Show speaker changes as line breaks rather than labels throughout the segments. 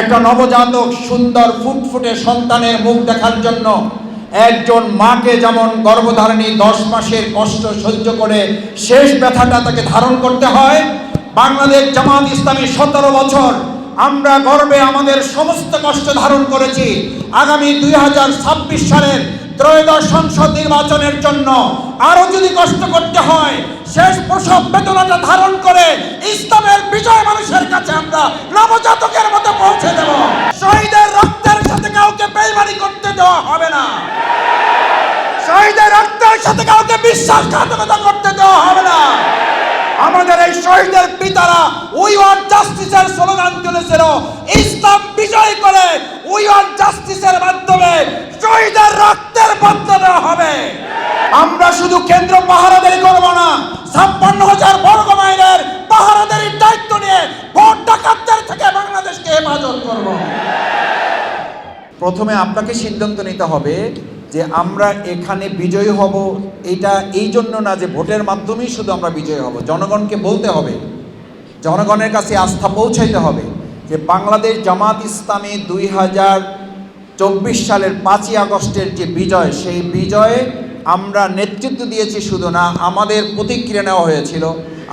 একটা নবজাতক সুন্দর ফুটফুটে সন্তানের মুখ দেখার জন্য একজন মাকে যেমন গর্ভধারণী দশ মাসের কষ্ট সহ্য করে শেষ ব্যথাটা তাকে ধারণ করতে হয়, বাংলাদেশ জামাত ইসলামী সতেরো বছর আমরা গর্বে আমাদের সমস্ত কষ্ট ধারণ করেছি। আগামী দুই হাজার ছাব্বিশ সালের ত্রয়োদশ সংসদ নির্বাচনের জন্য আরও যদি কষ্ট করতে হয়, শেষ প্রসব বেদনাটা ধারণ করে ইসলামের বিজয় মানুষের কাছে আমরা নবজাতকের মতো পৌঁছে দেব। শহীদের রক্তের সাথে কাউকে বেইমানি করতে দেওয়া হবে না। শহীদের রক্তের সাথে কাউকে বিশ্বাসঘাতকতা করতে দেওয়া হবে না। আমাদের এই শহীদের পিতারা উই ওয়ান্ট জাস্টিসের স্লোগান তুলেছিল, ইসলাম বিজয় করে উই ওয়ান্ট শুধু কেন্দ্র পাহারাদারি করব না, ছাপ্পান্ন হাজার বর্গ মাইলের পাহারাদারির দায়িত্ব নিয়ে ভোট ডাকাতদের থেকে বাংলাদেশকে হেফাজত করব। প্রথমে আপনাকে সিদ্ধান্ত নিতে হবে যে আমরা এখানে বিজয়ী হব, এটা এই জন্য না যে ভোটের মাধ্যমেই শুধু আমরা বিজয়ী হব। জনগণকে বলতে হবে, জনগণের কাছে আস্থা পৌঁছাইতে হবে যে বাংলাদেশ জামাত ইসলামী দুই হাজার চব্বিশ সালের পাঁচই আগস্টের যে বিজয়, সেই বিজয়ে আমরা নেতৃত্ব দিয়েছি শুধু না, আমাদের প্রতিক্রিয়া নেওয়া হয়েছিল,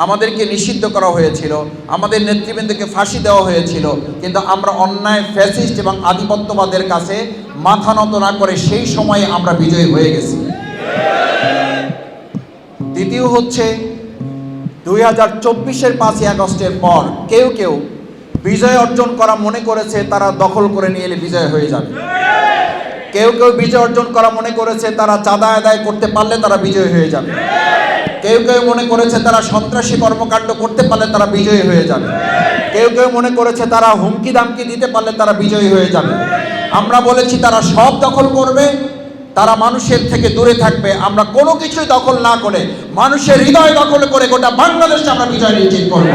আমাদেরকে নিষিদ্ধ করা হয়েছিল, আমাদের নেতৃবৃন্দকে ফাঁসি দেওয়া হয়েছিল, কিন্তু আমরা অন্যায়, ফ্যাসিস্ট এবং আধিপত্যবাদের কাছে মাথা নত না করে সেই সময়ে আমরা বিজয়ী হয়ে গেছি। দ্বিতীয় হচ্ছে, দুই হাজার চব্বিশের পাঁচই আগস্টের পর কেউ কেউ বিজয় অর্জন করা মনে করেছে, তারা দখল করে নিয়ে এলে বিজয় হয়ে যাবে। কেউ কেউ বিজয় অর্জন করা মনে করেছে, তারা চাঁদা আদায় করতে পারলে তারা বিজয় হয়ে যাবে। কেউ কেউ মনে করেছে তারা সন্ত্রাসী কর্মকাণ্ড করতে পারলে তারা বিজয়ী হয়ে যাবে। কেউ কেউ মনে করেছে তারা হুমকি দামকি দিতে পারলে তারা বিজয়ী হয়ে যাবে। আমরা বলেছি তারা সব দখল করবে, তারা মানুষের থেকে দূরে থাকবে। আমরা কোনো কিছুই দখল না করে, মানুষের হৃদয় দখল করে গোটা বাংলাদেশে আমরা বিজয় নিশ্চিত করব।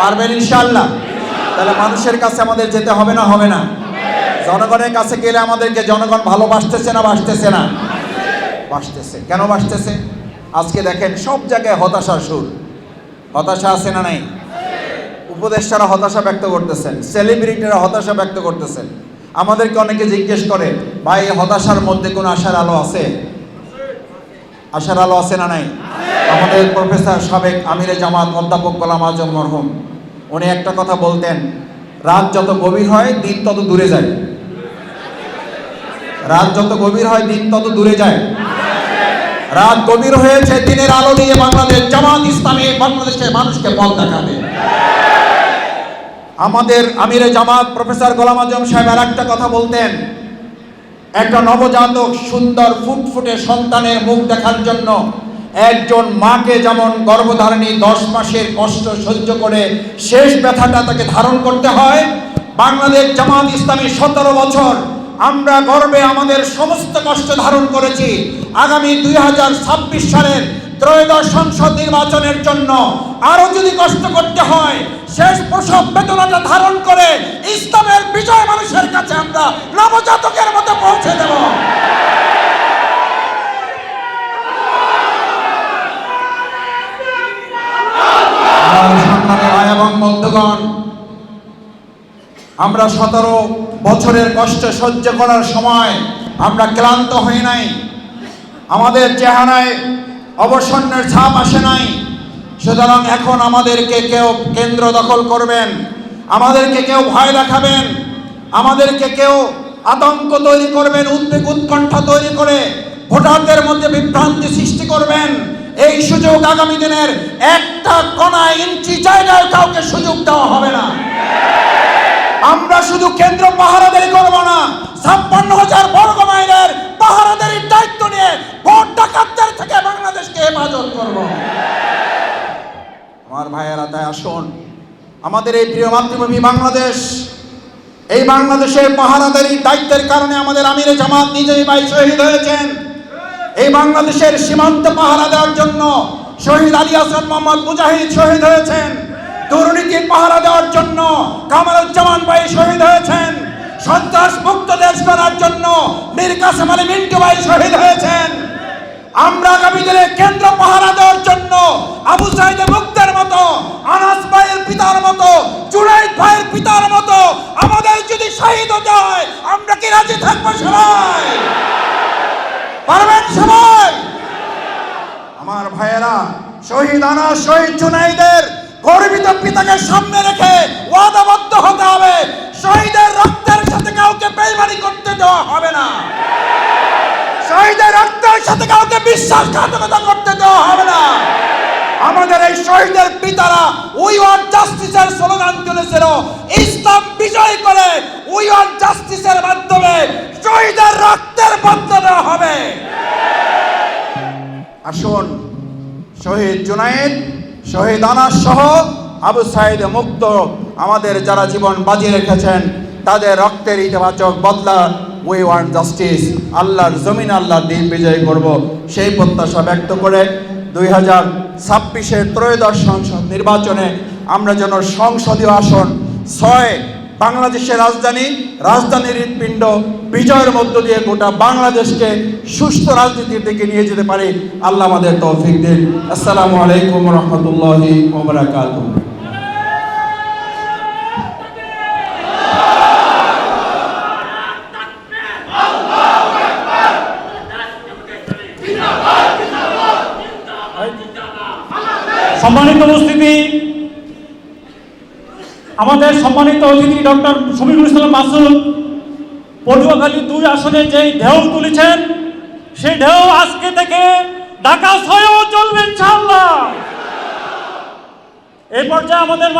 পারবেন ইনশাল্লাহ তাহলে মানুষের কাছে আমাদের যেতে হবে না হবে না? জনগণের কাছে গেলে আমাদেরকে জনগণ ভালোবাসতেছে না বাসতেছে না? বাসতেছে। কেন বাসতেছে? আজকে দেখেন সব জায়গায় হতাশার সুর। হতাশা আছে না নাই? উপদেষ্টারা হতাশা ব্যক্ত করতেছেন সেলিব্রিটিরা হতাশা ব্যক্ত করতেছেন। আমাদেরকে অনেকে জিজ্ঞেস করে, ভাই হতাশার মধ্যে কোনো আশার আলো আছে? আশার আলো আছে না নাই? আমাদের প্রফেসর সাবেক আমিরে জামাত অধ্যাপক গোলাম আজম মরহুম, উনি একটা কথা বলতেন, রাত যত গভীর হয়, দিন তত দূরে যায়। রাত যত গভীর হয়, দিন তত দূরে যায়। রাত গভীর হয়েছে, দিনের আলো নিয়ে বাংলাদেশ জামাত ইসলামী বাংলাদেশের মানুষকে পথ দেখাবে। আমাদের আমিরে জামাত প্রফেসর গোলাম আজম সাহেব আর একটা কথা বলতেন, একটা নবজাতক সুন্দর ফুটফুটে সন্তানের মুখ দেখার জন্য একজন মাকে যেমন গর্ভধারণী দশ মাসের কষ্ট সহ্য করে শেষ ব্যথাটা তাকে ধারণ করতে হয়, বাংলাদেশ জামাত ইসলামী সতেরো বছর আমরা গর্বে আমাদের সমস্ত কষ্ট ধারণ করেছি। আগামী দুই হাজার ছাব্বিশ সালের ত্রয়োদশ সংসদ নির্বাচনের জন্য আরও যদি কষ্ট করতে হয়, শেষ প্রসব বেদনাটা ধারণ করে ইসলামের বিজয় মানুষের কাছে আমরা নবজাতকের মতো পৌঁছে দেব। আমরা সতেরো বছরের কষ্ট সহ্য করার সময় আমরা ক্লান্ত হই নাই। আমাদের চেহারায় অবসন্নের ছাপ আসে নাই। সুতরাং এখন আমাদেরকে কেউ কেন্দ্র দখল করবেন, আমাদেরকে কেউ ভয় দেখাবেন, আমাদেরকে কেউ আতঙ্ক তৈরি করবেন, উদ্বেগ উৎকণ্ঠা তৈরি করে ভোটারদের মধ্যে বিভ্রান্তি সৃষ্টি করবেন। এই সুযোগ আগামী দিনের একটা কণা ইঞ্চি জায়গায় কাউকে সুযোগ দেওয়া হবে না। আমরা শুধু কেন্দ্র পাহারাদারি করব না, ছাপ্পান্ন হাজার বর্গ মাইলের পাহারাদারির দায়িত্ব নিয়ে ভোট ডাকাতদের থেকে বাংলাদেশকে হেফাজত করব। আমার ভাইয়েরা, তাই আসুন। আমাদের এই প্রিয় মাতৃভূমি বাংলাদেশ, এই বাংলাদেশের পাহারাদারির দায়িত্বের কারণে আমাদের আমিরে জামাত নিজেই ভাই শহীদ হয়েছেন। এই বাংলাদেশের সীমান্ত পাহারা দেওয়ার জন্য শহীদ আলী হাসান মোহাম্মদ মুজাহিদ শহীদ হয়েছেন। দুর্নীতি পাহারা দেওয়ার জন্য কামারুজ্জামান ভাই শহীদ হয়েছেন। সন্ত্রাস মুক্ত দেশ করার জন্য মীর কাসেম আলী মিন্টু ভাই শহীদ হয়েছেন। আমরা আগামী দিনে কেন্দ্র পাহারা দেওয়ার জন্য আবু সাইদে মুক্তের মতো, আনাস ভাইয়ের পিতার মতো, জুনাইদ ভাইয়ের পিতার মতো, আমাদের যদি শহীদ হতে হয়, আমরা কি রাজি থাকব সবাই? পারবেন সবাই? আমার ভাইয়েরা, শহীদ আনা শহীদ জুনাইদের গর্বিত পিতাকে সামনে রেখে ওয়াদাবদ্ধ হতে হবে। শহীদের রক্তের সাথে কাউকে বেইমানি করতে দেওয়া হবে না। শহীদের রক্তের সাথে কাউকে বিশ্বাসঘাতকতা করতে দেওয়া হবে না। আমাদের এই শহীদের পিতারা উই ওয়ান্ট জাস্টিসের স্লোগান তুলেছিল। ইসলাম বিজয় করে উই ওয়ান্ট জাস্টিসের মাধ্যমে শহীদের রক্তের বদলা দেওয়া হবে। আসুন, শহীদ জুনায়েদ শহীদ আনাস সহ আবু সাইদ মুক্ত আমাদের যারা জীবন বাজি রেখেছেন, তাদের রক্তের ইতিবাচক বদলা উই ওয়ান জাস্টিস আল্লাহর জমিন, আল্লাহর দিন বিজয় করব। সেই প্রত্যাশা ব্যক্ত করে দুই হাজার ছাব্বিশের ত্রয়োদশ সংসদ নির্বাচনে আমরা যেন সংসদীয় আসন ছয় বাংলাদেশের রাজধানী, রাজধানীর হৃৎপিণ্ড বিজয়ের মধ্য দিয়ে গোটা বাংলাদেশকে সুস্থ রাজনীতির দিকে নিয়ে যেতে পারি। আল্লাহ আমাদের তৌফিক দিন। আসসালামু আলাইকুম রহমতুল্লাহি ওবরাকাতুহ।
সম্মানিত উপস্থিতি আমাদের সম্মানিত অতিথি ডক্টর শফিকুল ইসলাম মাসুদ, পটুয়াখালী দুই আসনে যেই ঢেউ তুলেছেন, সেই ঢেউ আজকে থেকে ঢাকা সয়ও চলবে ইনশাআল্লাহ। এই পর্যায়ে আমাদের